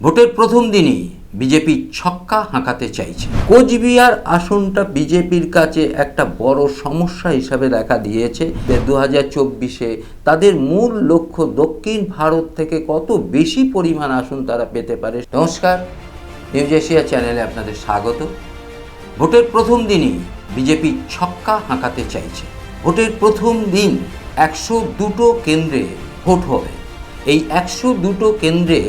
ভোটের প্রথম দিনই বিজেপি ছক্কা হাঁকাতে চাইছে। কোচবিহার আসনটা বিজেপির কাছে একটা বড় সমস্যা হিসাবে দেখা দিয়েছে যে দু হাজার চব্বিশে তাদের মূল লক্ষ্য দক্ষিণ ভারত থেকে কত বেশি পরিমাণ আসন তারা পেতে পারে। নমস্কার, নিউজ এশিয়া চ্যানেলে আপনাদের স্বাগত। ভোটের প্রথম দিনই বিজেপি ছক্কা হাঁকাতে চাইছে। ভোটের প্রথম দিন একশো দুটো কেন্দ্রে ভোট হবে। এই একশো দুটো কেন্দ্রে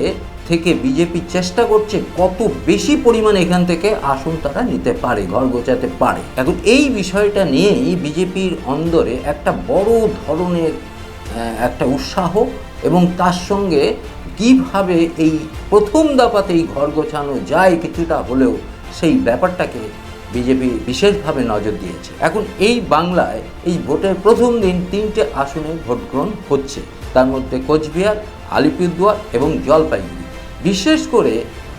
থেকে বিজেপি চেষ্টা করছে কত বেশি পরিমাণ এখান থেকে আসন তারা নিতে পারে, ঘর গোছাতে পারে। এখন এই বিষয়টা নিয়েই বিজেপির অন্দরে একটা বড় ধরনের একটা উৎসাহ এবং তার সঙ্গে কীভাবে এই প্রথম দাপাতেই ঘর গোছানো যায় কিছুটা হলেও সেই ব্যাপারটাকে বিজেপি বিশেষভাবে নজর দিয়েছে। এখন এই বাংলায় এই ভোটের প্রথম দিন তিনটে আসনে ভোট গ্রহণ হচ্ছে। তার মধ্যে কোচবিহার, আলিপুরদুয়ার এবং জলপাইগুড়ি। বিশেষ করে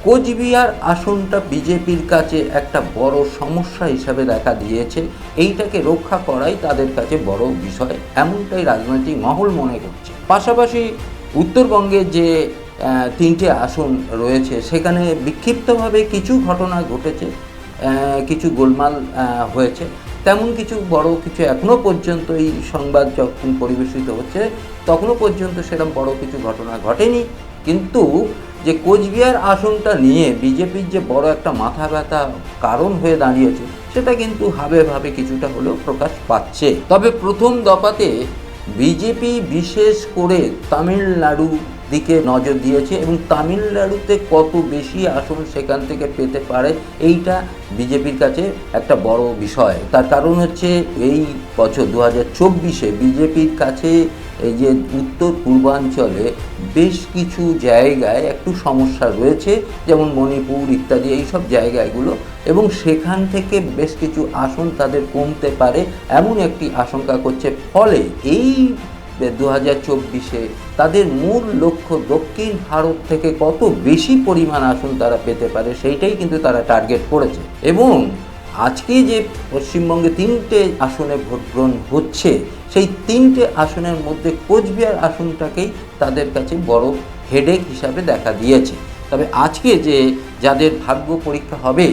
কোচবিহার আসনটা বিজেপির কাছে একটা বড় সমস্যা হিসাবে দেখা দিয়েছে। এইটাকে রক্ষা করাই তাদের কাছে বড় বিষয়। এমনটাই রাজনৈতিক মহল মনে করছে। পাশাপাশি উত্তরবঙ্গে যে তিনটে আসন রয়েছে, সেখানে বিক্ষিপ্তভাবে কিছু ঘটনা ঘটেছে কিছু গোলমাল হয়েছে। তেমন কিছু বড় কিছু এখনও পর্যন্ত এই সংবাদ যখন পরিবেশিত হচ্ছে তখনও পর্যন্ত সেরকম বড় কিছু ঘটনা ঘটেনি। কিন্তু যে কোচবিহার আসনটা নিয়ে বিজেপির যে বড় একটা মাথা ব্যথা কারণ হয়ে দাঁড়িয়েছে, সেটা কিন্তু হাবে ভাবে কিছুটা হলেও প্রকাশ পাচ্ছে। তবে প্রথম দফাতে বিজেপি বিশেষ করে তামিলনাড়ু দিকে নজর দিয়েছে এবং তামিলনাড়ুতে কত বেশি আসন সেখান থেকে পেতে পারে, এইটা বিজেপির কাছে একটা বড় বিষয়। তার কারণ হচ্ছে এই বছর দু হাজার চব্বিশে বিজেপির কাছে এই যে উত্তর পূর্বাঞ্চলে বেশ কিছু জায়গায় একটু সমস্যা রয়েছে, যেমন মণিপুর ইত্যাদি এই সব জায়গাগুলো, এবং সেখান থেকে বেশ কিছু আসন তাদের কমতে পারে এমন একটি আশঙ্কা করছে। ফলে এই দু হাজার চব্বিশে তাদের মূল লক্ষ্য দক্ষিণ ভারত থেকে কত বেশি পরিমাণ আসন তারা পেতে পারে, সেইটাই কিন্তু তারা টার্গেট করেছে। এবং আজকে যে পশ্চিমবঙ্গে তিনটে আসনে ভোট গ্রহণ হচ্ছে, সেই তিনটে আসনের মধ্যে কোচবিহার আসনটাকেই তাদের কাছে বড় হেডেক হিসাবে দেখা দিয়েছে। তবে আজকে যে যাদের ভাগ্য পরীক্ষা হবে,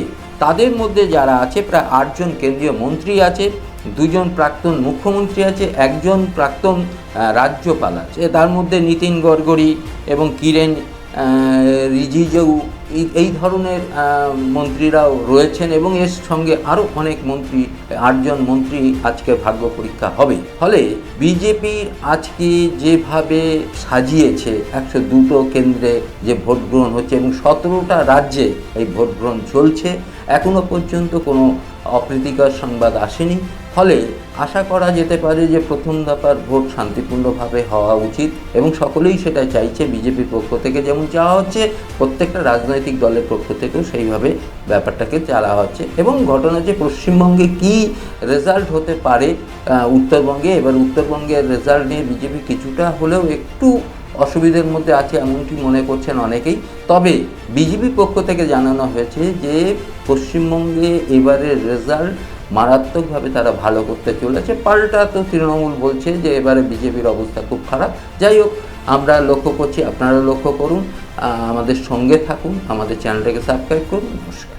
তাদের মধ্যে যারা আছে, প্রায় আটজন কেন্দ্রীয় মন্ত্রী আছে, দুজন প্রাক্তন মুখ্যমন্ত্রী আছে, একজন প্রাক্তন রাজ্যপাল আছে। তার মধ্যে নীতিন গডকরি এবং কিরেন রিজিজু এই- এই ধরনের মন্ত্রীরাও রয়েছেন এবং এর সঙ্গে আরও অনেক মন্ত্রী, আটজন মন্ত্রী আজকে ভাগ্য পরীক্ষা হবে। ফলে বিজেপি আজকে যেভাবে সাজিয়েছে, একশো দুটো কেন্দ্রে যে ভোট গ্রহণ হচ্ছে এবং সতেরোটা রাজ্যে এই ভোট গ্রহণ চলছে এখনও পর্যন্ত কোনো অপ্রীতিকর সংবাদ আসেনি। ফলে আশা করা যেতে পারে যে প্রথম দফার ভোট শান্তিপূর্ণভাবে হওয়া উচিত এবং সকলেই সেটা চাইছে বিজেপির পক্ষ থেকে যেমন চাওয়া হচ্ছে, প্রত্যেকটা রাজনৈতিক দলের পক্ষ থেকেও সেইভাবে ব্যাপারটাকে চালা হচ্ছে। এবং ঘটনা যে পশ্চিমবঙ্গে কি রেজাল্ট হতে পারে উত্তরবঙ্গে, এবার উত্তরবঙ্গের রেজাল্ট নিয়ে বিজেপি কিছুটা হলেও একটু অসুবিধের মধ্যে আছে এমনটি মনে করছেন অনেকেই। তবে বিজেপি পক্ষ থেকে জানানো হয়েছে যে পশ্চিমবঙ্গে এবারের রেজাল্ট মারাত্মকভাবে তারা ভালো করতে চলেছে। পাল্টা তো তৃণমূল বলছে যে এবারে বিজেপির অবস্থা খুব খারাপ। যাই হোক, আমরা লক্ষ্য করছি আপনারা লক্ষ্য করুন আমাদের সঙ্গে থাকুন, আমাদের চ্যানেলটাকে সাবস্ক্রাইব করুন। নমস্কার।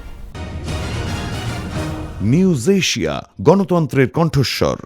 নিউজ এশিয়া গণতন্ত্রের কণ্ঠস্বর।